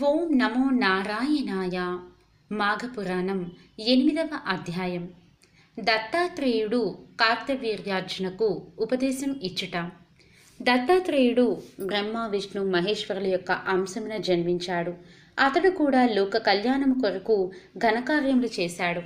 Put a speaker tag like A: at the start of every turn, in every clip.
A: ఓం నమో నారాయణాయ. మాఘపురాణం ఎనిమిదవ అధ్యాయం. దత్తాత్రేయుడు కార్తవీర్యార్జునకు ఉపదేశం ఇచ్చుట. దత్తాత్రేయుడు బ్రహ్మ విష్ణు మహేశ్వరుల యొక్క అంశమున జన్మించాడు. అతడు కూడా లోక కళ్యాణము కొరకు ఘనకార్యములు చేశాడు.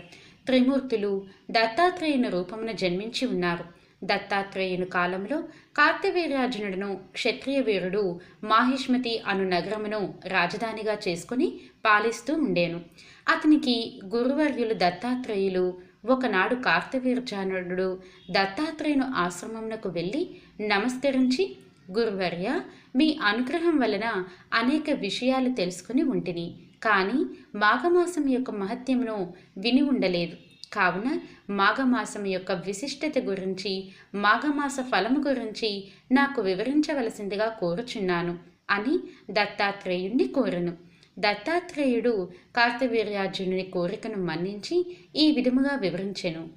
A: త్రిమూర్తులు దత్తాత్రేయుని రూపమున జన్మించి ఉన్నారు. దత్తాత్రేయుని కాలంలో కార్తవీర్యార్జునుడును క్షత్రియ వీరుడు మాహిష్మతి అను నగరమును రాజధానిగా చేసుకుని పాలిస్తూ ఉండేను. అతనికి గురువర్యులు దత్తాత్రేయులు ఒకనాడు కార్తవీర్జానుడు దత్తాత్రేయును ఆశ్రమమునకు వెళ్ళి నమస్కరించి గురువర్య మీ అనుగ్రహం వలన అనేక విషయాలు తెలుసుకుని ఉంటిని కానీ మాఘమాసం యొక్క మహత్యమును విని ఉండలేదు. కావున మాఘమాసం యొక్క విశిష్టత గురించి మాఘమాస ఫలము గురించి నాకు వివరించవలసిందిగా కోరుచున్నాను అని దత్తాత్రేయుణ్ణి కోరను. దత్తాత్రేయుడు కార్తవీర్యార్జునుని కోరికను మన్నించి ఈ విధముగా వివరించెను.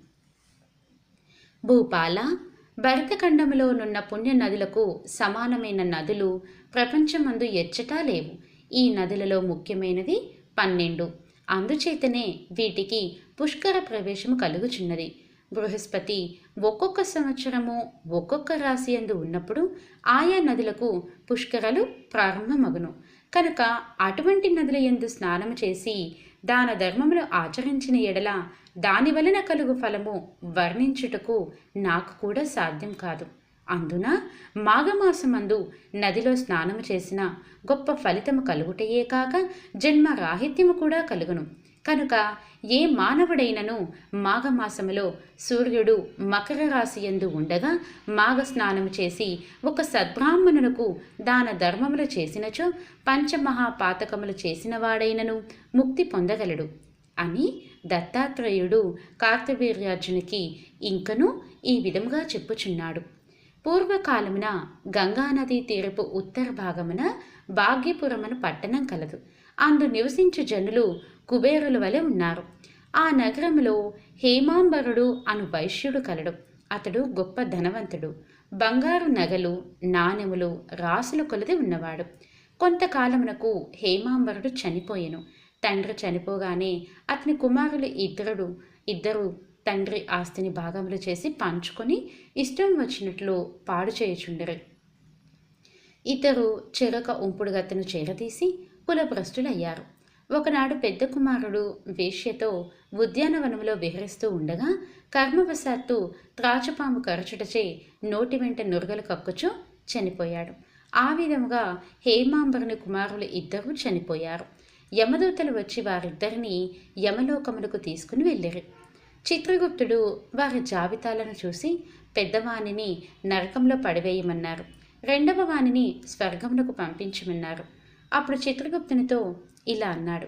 A: భూపాల భరతఖండములోనున్న పుణ్య నదులకు సమానమైన నదులు ప్రపంచమందు ఎచ్చటా లేవు. ఈ నదులలో ముఖ్యమైనది పన్నెండు. అందుచేతనే వీటికి పుష్కర ప్రవేశము కలుగుచున్నది. బృహస్పతి ఒక్కొక్క సంవత్సరము ఒక్కొక్క రాశి అందు ఉన్నప్పుడు ఆయా నదులకు పుష్కరలు ప్రారంభమగును. కనుక అటువంటి నదుల ఎందు స్నానము చేసి దాన ధర్మములు ఆచరించిన ఎడల దాని వలన కలుగు ఫలము వర్ణించుటకు నాకు కూడా సాధ్యం కాదు. అందున మాఘమాసమందు నదిలో స్నానము చేసిన గొప్ప ఫలితము కలుగుటయే కాక జన్మ రాహిత్యము కూడా కలుగును. కనుక ఏ మానవుడైనను మాఘమాసములో సూర్యుడు మకర రాశి ఎందు ఉండగా మాఘ స్నానము చేసి ఒక సద్బ్రాహ్మణునకు దాన ధర్మములు చేసినచో పంచమహాపాతకములు చేసిన వాడైనను ముక్తి పొందగలడు. అని దత్తాత్రేయుడు కార్తవీర్యార్జునికి ఇంకనూ ఈ విధముగా చెప్పుచున్నాడు. పూర్వకాలమున గంగానదీ తీరపు ఉత్తర భాగమున భాగ్యపురమున పట్టణం కలదు. అందు నివసించు జనులు కుబేరుల వలె ఉన్నారు. ఆ నగరములో హేమాంబరుడు అను వైశ్యుడు కలడు. అతడు గొప్ప ధనవంతుడు. బంగారు నగలు నాణెములు రాసుల కొలది ఉన్నవాడు. కొంతకాలమునకు హేమాంబరుడు చనిపోయెను. తండ్రి చనిపోగానే అతని కుమారులు ఇద్దరుడు ఇద్దరు తండ్రి ఆస్తిని భాగములు చేసి పంచుకొని ఇష్టం వచ్చినట్లు పాడు చేయుచుండరు. ఇద్దరు చెరొక ఉంపుడు చేరదీసి కులభ్రష్టులయ్యారు. ఒకనాడు పెద్ద కుమారుడు వేష్యతో ఉద్యానవనంలో విహరిస్తూ ఉండగా కర్మవశాత్తు త్రాచుపాము కరచుటచే నోటి వెంట నురగలు కక్కుచు చనిపోయాడు. ఆ విధముగా హేమాంబరుని కుమారులు ఇద్దరూ చనిపోయారు. యమదూతలు వచ్చి వారిద్దరిని యమలోకములకు తీసుకుని వెళ్ళారు. చిత్రగుప్తుడు వారి జాబితాలను చూసి పెద్దవాణిని నరకంలో పడివేయమన్నారు. రెండవ వాణిని స్వర్గమునకు పంపించమన్నారు. అప్పుడు చిత్రగుప్తునితో ఇలా అన్నాడు.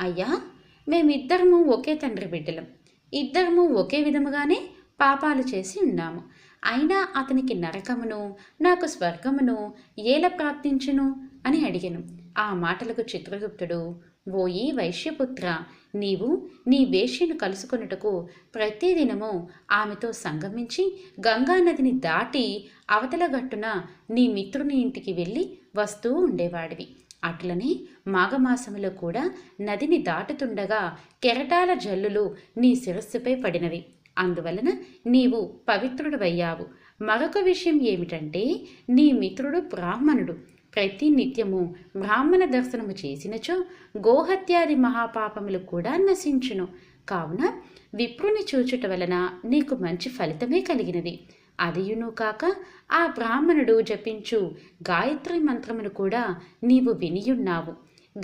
A: అయ్యా మేమిద్దరము ఒకే తండ్రి బిడ్డలం. ఇద్దరము ఒకే విధముగానే పాపాలు చేసి ఉన్నాము. అయినా అతనికి నరకమును నాకు స్వర్గమును ఏల ప్రాప్తించును అని అడిగాను. ఆ మాటలకు చిత్రగుప్తుడు ఓయి వైశ్యపుత్ర నీవు నీ వేష్యను కలుసుకొనుటకు ప్రతిదినము ఆమెతో సంగమించి గంగానదిని దాటి అవతల గట్టున నీ మిత్రుని ఇంటికి వెళ్ళి వస్తూ ఉండేవాడివి. అట్లనే మాఘమాసములో కూడా నదిని దాటుతుండగా కెరటాల జల్లులు నీ శిరస్సుపై పడినవి. అందువలన నీవు పవిత్రుడవయ్యావు. మరొక విషయం ఏమిటంటే నీ మిత్రుడు బ్రాహ్మణుడు. ప్రతి నిత్యము బ్రాహ్మణ దర్శనము చేసినచో గోహత్యాది మహాపాపములు కూడా నశించును. కావున విప్రుని చూచుట వలన నీకు మంచి ఫలితమే కలిగినది. అదియును కాక ఆ బ్రాహ్మణుడు జపించు గాయత్రి మంత్రమును కూడా నీవు వినియున్నావు.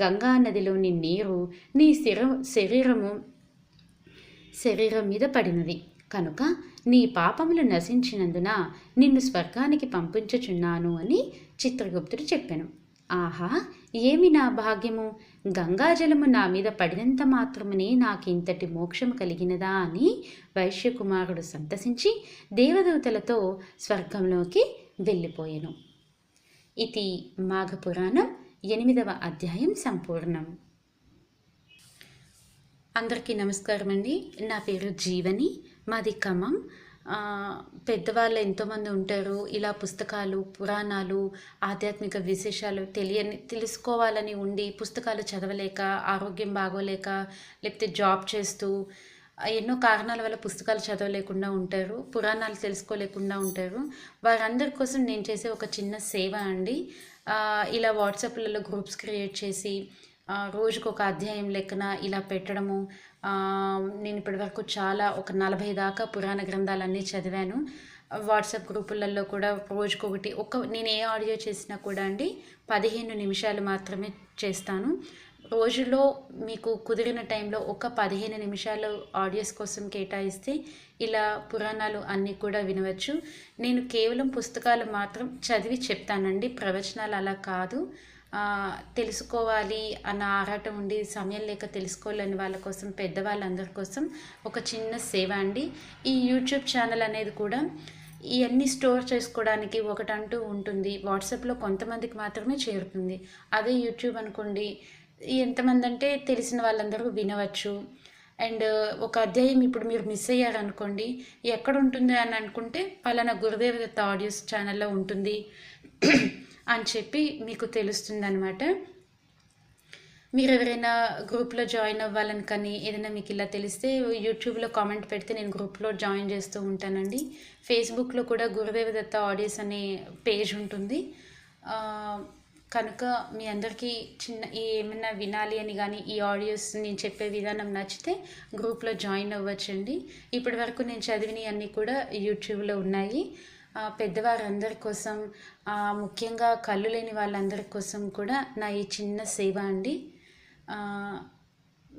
A: గంగా నదిలోని నీరు నీ శిర శరీరము శరీరం మీద పడినది. కనుక నీ పాపములు నశించినందున నిన్ను స్వర్గానికి పంపించుచున్నాను అని చిత్రగుప్తుడు చెప్పాను. ఆహా ఏమి నా భాగ్యము? గంగాజలము నా మీద పడినంత మాత్రమనే నాకింతటి మోక్షము కలిగినదా అని వైశ్యకుమారుడు సంతసించి దేవదూతలతో స్వర్గంలోకి వెళ్ళిపోయాను. ఇది మాఘపురాణం ఎనిమిదవ అధ్యాయం సంపూర్ణం. అందరికీ నమస్కారం అండి. నా పేరు జీవని. మాది ఖమ్మం. పెద్దవాళ్ళు ఎంతోమంది ఉంటారు. ఇలా పుస్తకాలు పురాణాలు ఆధ్యాత్మిక విశేషాలు తెలియని తెలుసుకోవాలని ఉండి పుస్తకాలు చదవలేక ఆరోగ్యం బాగోలేక లేకపోతే జాబ్ చేస్తూ ఎన్నో కారణాల వల్ల పుస్తకాలు చదవలేకుండా ఉంటారు. పురాణాలు తెలుసుకోలేకుండా ఉంటారు. వారందరి కోసం నేను చేసే ఒక చిన్న సేవ అండి. ఇలా వాట్సాప్లలో గ్రూప్స్ క్రియేట్ చేసి రోజుకు ఒక అధ్యాయం లెక్కన ఇలా పెట్టడము. నేను ఇప్పటివరకు చాలా ఒక నలభై దాకా పురాణ గ్రంథాలన్నీ చదివాను. వాట్సాప్ గ్రూపులలో కూడా రోజుకొకటి ఒక నేను ఏ ఆడియో చేసినా కూడా అండి పదిహేను నిమిషాలు మాత్రమే చేస్తాను. రోజులో మీకు కుదిరిన టైంలో ఒక పదిహేను నిమిషాలు ఆడియోస్ కోసం కేటాయిస్తే ఇలా పురాణాలు అన్నీ కూడా వినవచ్చు. నేను కేవలం పుస్తకాలు మాత్రం చదివి చెప్తానండి ప్రవచనాలు అలా కాదు. తెలుసుకోవాలి అన్న ఆరాటం ఉండి సమయం లేక తెలుసుకోలేని వాళ్ళ కోసం పెద్దవాళ్ళందరి కోసం ఒక చిన్న సేవ అండి. ఈ యూట్యూబ్ ఛానల్ అనేది కూడా ఇవన్నీ స్టోర్ చేసుకోవడానికి ఒకటంటూ ఉంటుంది. వాట్సాప్లో కొంతమందికి మాత్రమే చేరుతుంది. అదే యూట్యూబ్ అనుకోండి ఎంతమంది అంటే తెలిసిన వాళ్ళందరూ వినవచ్చు. అండ్ ఒక అధ్యాయం ఇప్పుడు మీరు మిస్ అయ్యారనుకోండి ఎక్కడ ఉంటుంది అని అనుకుంటే పలానా గురుదేవ దత్త ఆడియోస్ ఛానల్లో ఉంటుంది. అని చెప్పి మీకు తెలుస్తుంది అనమాట మీరు ఎవరైనా గ్రూప్లో జాయిన్ అవ్వాలని కానీ ఏదైనా మీకు ఇలా తెలిస్తే యూట్యూబ్లో కామెంట్ పెడితే నేను గ్రూప్లో జాయిన్ చేస్తూ ఉంటానండి. ఫేస్బుక్లో కూడా గురుదేవ దత్త ఆడియోస్ అనే పేజ్ ఉంటుంది. కనుక మీ అందరికీ చిన్న ఏమైనా వినాలి అని కానీ ఈ ఆడియోస్ నేను చెప్పే విధానం నచ్చితే గ్రూప్లో జాయిన్ అవ్వచ్చండి. ఇప్పటి వరకు నేను చదివినవి అన్నీ కూడా యూట్యూబ్లో ఉన్నాయి. పెద్దవారందరి కోసం ముఖ్యంగా కళ్ళు లేని వాళ్ళందరి కోసం కూడా నా ఈ చిన్న సేవ అండి.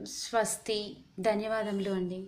A: స్వస్తి ధన్యవాదములు అండి.